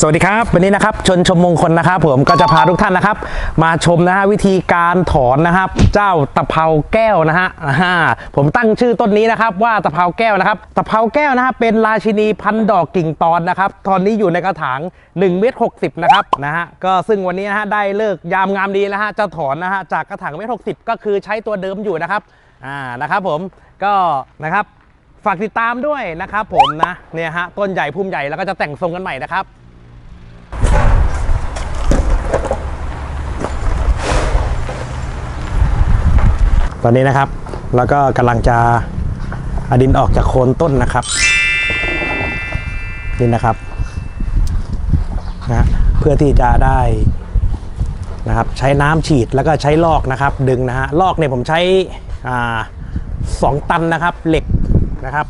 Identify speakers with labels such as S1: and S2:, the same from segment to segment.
S1: สวัสดีครับ วันนี้นะครับชนชมมงคลนะครับผมก็จะพาทุกท่านนะครับ มาชมนะฮะวิธีการถอนนะครับ เจ้าตะเภาแก้วนะฮะอ่าผมตั้งชื่อต้นนี้นะครับ ว่าตะเภาแก้วนะครับตะเภาแก้วนะครับเป็นราชินีพันดอกกิ่งตอนนะครับ ตอนนี้อยู่ในกระถาง1เมตร60นะครับนะฮะก็ซึ่งวันนี้นะฮะได้เลิกยามงามดีแล้วฮะจะถอนนะฮะจากกระถางเมตร60ก็คือใช้ตัวเดิมอยู่นะครับอ่านะครับผมก็นะครับฝากติดตามด้วยนะครับผมนะเนี่ยฮะต้นใหญ่พุ่มใหญ่แล้วก็จะแต่งทรงกันใหม่นะครับ ตอนนี้นะครับ แล้วก็กำลังจะอดินออกจากโคนต้นนะครับนี่นะครับนะเพื่อที่จะได้นะครับใช้น้ำฉีดแล้วก็ใช้ลอกนะครับ ดึงนะฮะลอกเนี่ยผมใช้อ่าสองตันนะครับ เหล็กนะครับ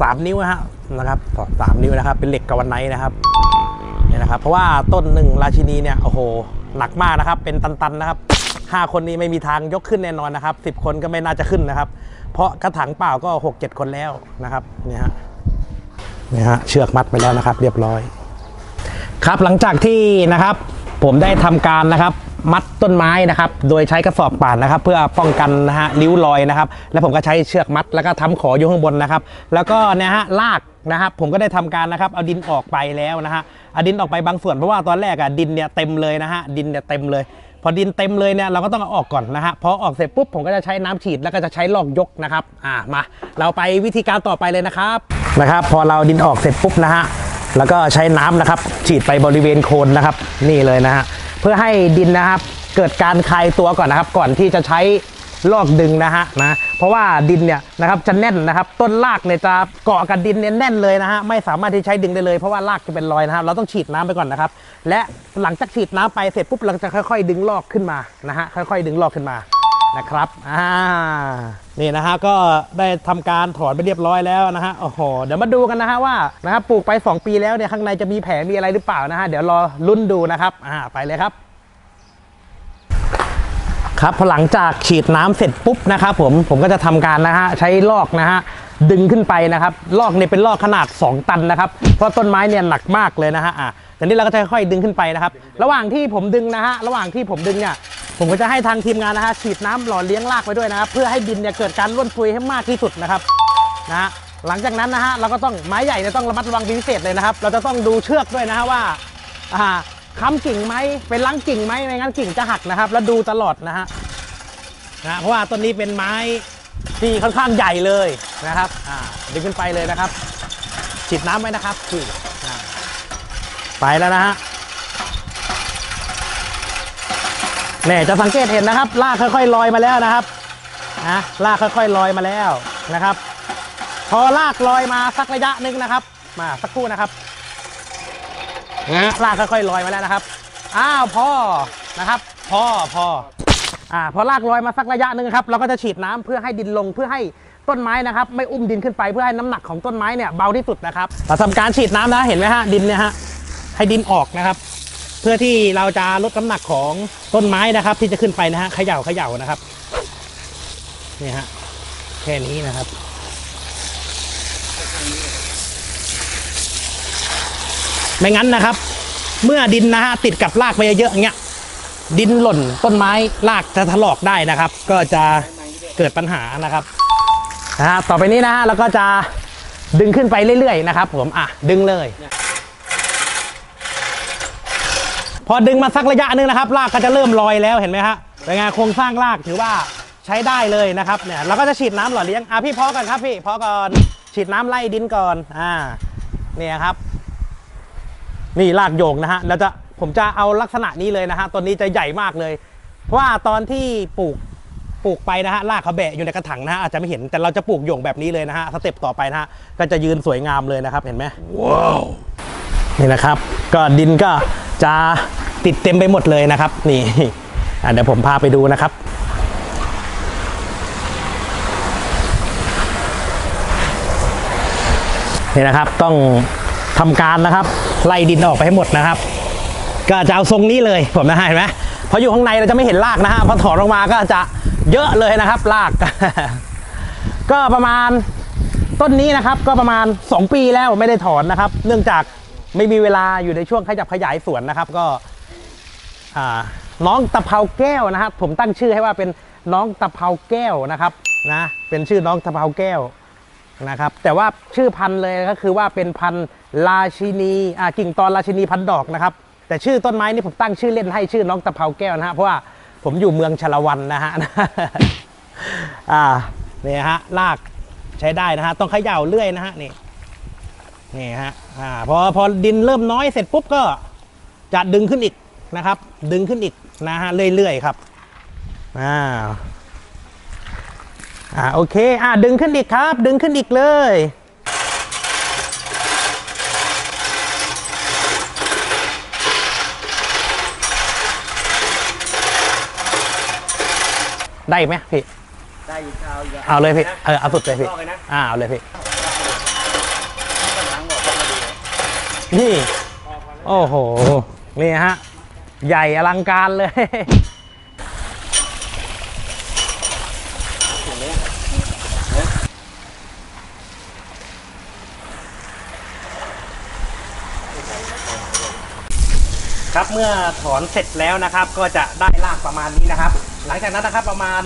S1: สามนิ้วนะฮะนะครับสามนิ้วนะครับ เป็นเหล็กกาวไนท์นะครับเนี่ยนะครับ เพราะว่าต้นหนึ่งราชินีเนี่ยโอ้โหหนักมากนะครับ เป็นตันๆนะครับ ห้าคนนี้ไม่มีทางยกขึ้นแน่นอนนะครับสิบคนก็ไม่น่าจะขึ้นนะครับ เพราะกระถางเปล่าก็หกเจ็ดคนแล้วนะครับนี่ฮะนี่ฮะเชือกมัดไปแล้วนะครับ เรียบร้อย ครับหลังจากที่นะครับ ผมได้ทำการนะครับมัดต้นไม้นะครับ โดยใช้กระสอบป่านนะครับ เพื่อป้องกันนะฮะริ้วรอยนะครับ แล้วผมก็ใช้เชือกมัดแล้วก็ทำขออยู่ข้างบนนะครับ แล้วก็นี่ฮะลากนะครับผมก็ได้ทำการนะครับเอาดินออกไปแล้วนะฮะเอาดินออกไปบางส่วนเพราะว่าตอนแรกอะดินเนี่ยเต็มเลยนะฮะดินเนี่ยเต็มเลย พอดินเต็มเลยเนี่ยเราก็ต้องเอาออกก่อนนะฮะพอออกเสร็จปุ๊บผมก็จะใช้น้ำฉีดแล้วก็จะใช้ลอกยกนะครับอ่ามาเราไปวิธีการต่อไปเลยนะครับนะครับ พอเราดินออกเสร็จปุ๊บนะฮะแล้วก็ใช้น้ำนะครับ ฉีดไปบริเวณโคนนะครับ นี่เลยนะฮะเพื่อให้ดินนะครับ เกิดการคลายตัวก่อนนะครับ ก่อนที่จะใช้ ลอกดึงนะฮะนะเพราะว่าดินเนี่ยนะครับจะแน่นนะครับ ต้นรากเนี่ยจะเกาะกับดินเนี่ยแน่นเลยนะฮะไม่สามารถที่ใช้ดึงได้เลยเพราะว่ารากจะเป็นรอยนะครับเราต้องฉีดน้ำไปก่อนนะครับ และหลังจากฉีดน้ำไปเสร็จปุ๊บเราจะค่อยๆ ดึงลอกขึ้นมานะฮะค่อยๆ ดึงลอกขึ้นมานะครับ อ่า นี่นะฮะ ก็ได้ทำการถอนไปเรียบร้อยแล้วนะฮะ โอ้โห เดี๋ยวมาดูกันนะฮะว่านะครับปลูกไป 2 ปีแล้วเนี่ยข้างในจะมีแผลมีอะไรหรือเปล่านะฮะ เดี๋ยวรอลุ้นดูนะครับ อ่า ไปเลยครับ ครับพอหลังจากฉีดน้ำเสร็จปุ๊บนะครับผมผมก็จะทำการนะฮะใช้ลอกนะฮะดึงขึ้นไปนะครับลอกเนี่ยเป็นลอกขนาด 2 ตันนะครับ เพราะต้นไม้เนี่ยหนักมากเลยนะฮะอะแต่นี้เราก็จะค่อยๆดึงขึ้นไปนะครับ ระหว่างที่ผมดึงนะฮะระหว่างที่ผมดึงเนี่ยผมก็จะให้ทางทีมงานนะฮะฉีดน้ำหล่อเลี้ยงรากไปด้วยนะครับเพื่อให้ดินเนี่ยเกิดการร่วนซุยให้มากที่สุดนะครับนะฮะหลังจากนั้นนะฮะเราก็ต้องไม้ใหญ่เนี่ยต้องระมัดระวังพิเศษเลยนะครับ เราจะต้องดูเชือกด้วยนะฮะว่าอ่า ค้ำกิ่งไหมเป็นลังกิ่งไหมไม่งั้นกิ่งจะหักนะครับ แล้วดูตลอดนะฮะนะเพราะว่าต้นนี้เป็นไม้ที่ค่อนข้างใหญ่เลยนะครับอ่าดึงขึ้นไปเลยนะครับฉีดน้ำไว้นะครับฉีดอ่าไปแล้วนะฮะเนี่ยจะสังเกตเห็นนะครับลากค่อยๆลอยมาแล้วนะครับนะลากค่อยๆลอยมาแล้วนะครับ พอลากลอยมาสักระยะหนึ่งนะครับ มาสักครู่นะครับ นะฮะลากค่อยๆลอยมาแล้วนะครับ อ้าวพ่อนะครับพ่อพ่ออ่าพอลากลอยมาสักระยะหนึ่งครับเราก็จะฉีดน้ำเพื่อให้ดินลงเพื่อให้ต้นไม้นะครับ ไม่อุ้มดินขึ้นไปเพื่อให้น้ำหนักของต้นไม้เนี่ยเบาที่สุดนะครับเราทำการฉีดน้ำนะเห็นไหมฮะดินเนี่ยฮะให้ดินออกนะครับ เพื่อที่เราจะลดน้ำหนักของต้นไม้นะครับ ที่จะขึ้นไปนะฮะเขย่าเขย่านะครับนี่ฮะแค่นี้นะครับ ไม่งั้นนะครับ เมื่อดินนะฮะติดกับรากไปเยอะๆอย่างเงี้ยดินหล่นต้นไม้รากจะถลอกได้นะครับ ก็จะเกิดปัญหานะครับนะฮะต่อไปนี้นะฮะเราก็จะดึงขึ้นไปเรื่อยๆนะครับ ผมอะดึงเลย พอดึงมาสักระยะหนึงนะครับ รากก็จะเริ่มลอยแล้วเห็นไหมฮะเป็นไงโครงสร้างรากถือว่าใช้ได้เลยนะครับเนี่ยเราก็จะฉีดน้ำหล่อเลี้ยงอะพี่พอก่อนครับพี่พอก่อนฉีดน้ำไล่ดินก่อนอ่าเนี่ยครับ นี่รากโยงนะฮะแล้วจะผมจะเอาลักษณะนี้เลยนะฮะต้นนี้จะใหญ่มากเลย เพราะว่าตอนที่ปลูกปลูกไปนะฮะรากเขาแบะอยู่ในกระถางนะฮะอาจจะไม่เห็นแต่เราจะปลูกโยงแบบนี้เลยนะฮะสเต็ปต่อไปนะฮะก็จะยืนสวยงามเลยนะครับเห็นไหมว้าวนี่นะครับ ก็ดินก็จะติดเต็มไปหมดเลยนะครับ นี่อะเดี๋ยวผมพาไปดูนะครับนี่นะครับต้อง ทำการนะครับ ไล่ดินออกไปให้หมดนะครับ ก็จะเอาทรงนี้เลยผมนะฮะเห็นไหมพราะอยู่ข้างในเราจะไม่เห็นรากนะฮะพอถอนออกมาก็จะเยอะเลยนะครับราก ก็ประมาณต้นนี้นะครับ ก็ประมาณ 2 ปีแล้วไม่ได้ถอนนะครับ เนื่องจากไม่มีเวลาอยู่ในช่วงขยับขยายสวนนะครับ ก็น้องตะเภาแก้วนะครับ ผมตั้งชื่อให้ว่าเป็นน้องตะเภาแก้วนะครับนะเป็นชื่อน้องตะเภาแก้ว นะครับ แต่ว่าชื่อพันธุ์เลยก็คือว่าเป็นพันธุ์ราชินีอ่ากิ่งตอนราชินีพันดอกนะครับ แต่ชื่อต้นไม้นี่ผมตั้งชื่อเล่นให้ชื่อน้องตะเภาแก้วนะฮะเพราะว่าผมอยู่เมืองชลวันนะฮะอ่าเนี่ยฮะรากใช้ได้นะฮะต้องเขย่าเรื่อยนะฮะนี่นี่ฮะอ่าพอพอดินเริ่มน้อยเสร็จปุ๊บก็จะดึงขึ้นอีกนะครับ ดึงขึ้นอีกนะฮะเรื่อยๆครับอ่า อ่าโอเค อ่าดึงขึ้นอีกครับ ดึงขึ้นอีกเลย ได้ไหมพี่
S2: ได้อีกเอาอีก
S1: เอาเลยพี่เออเอาสุดเลยพี่
S2: ลอกเลยนะ
S1: อ่าเอาเลยพี่
S2: กำลังบอกมาดู
S1: นี่ โอ้โห นี่ฮะ ใหญ่อลังการเลย ครับเมื่อถอนเสร็จแล้วนะครับ ก็จะได้รากประมาณนี้นะครับ หลังจากนั้นนะครับประมาณ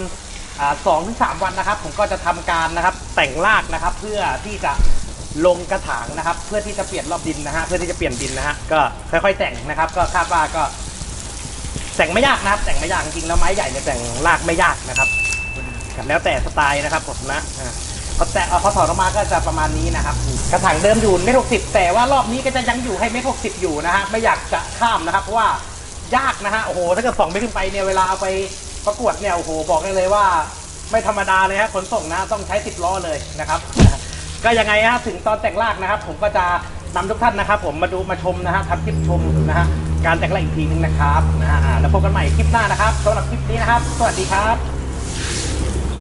S1: สองถึงสามวันนะครับ ผมก็จะทำการนะครับแต่งรากนะครับ เพื่อที่จะลงกระถางนะครับ เพื่อที่จะเปลี่ยนรอบดินนะฮะเพื่อที่จะเปลี่ยนดินนะฮะก็ค่อยๆแต่งนะครับ ก็คาดว่าก็แต่งไม่ยากนะครับ แต่งไม่ยากจริงแล้วไม้ใหญ่เนี่ยแต่งรากไม่ยากนะครับ แล้วแต่สไตล์นะครับผมนะ พอแต่เอาพอถอดออกมาก็จะประมาณนี้นะครับ กระถางเดิมอยู่เมตรหกสิบแต่ว่ารอบนี้ก็จะยังอยู่ให้เมตรหกสิบอยู่นะฮะไม่อยากจะข้ามนะครับเพราะว่ายากนะฮะโอ้โหถ้าเกิดสองเมตรขึ้นไปเนี่ยเวลาเอาไปประกวดเนี่ยโอ้โหบอกได้เลยว่า ไม่ธรรมดาเลยฮะขนส่งนะต้องใช้สิบล้อเลยนะครับ ก็ยังไงฮะถึงตอนแต่งรากนะครับ ผมก็จะนำทุกท่านนะครับ ผมมาดูมาชมนะฮะทำคลิปชมนะฮะการแต่งรากอีกทีนึงนะครับนะฮะแล้วพบกันใหม่คลิปหน้านะครับสำหรับคลิปนี้นะครับ สวัสดีครับ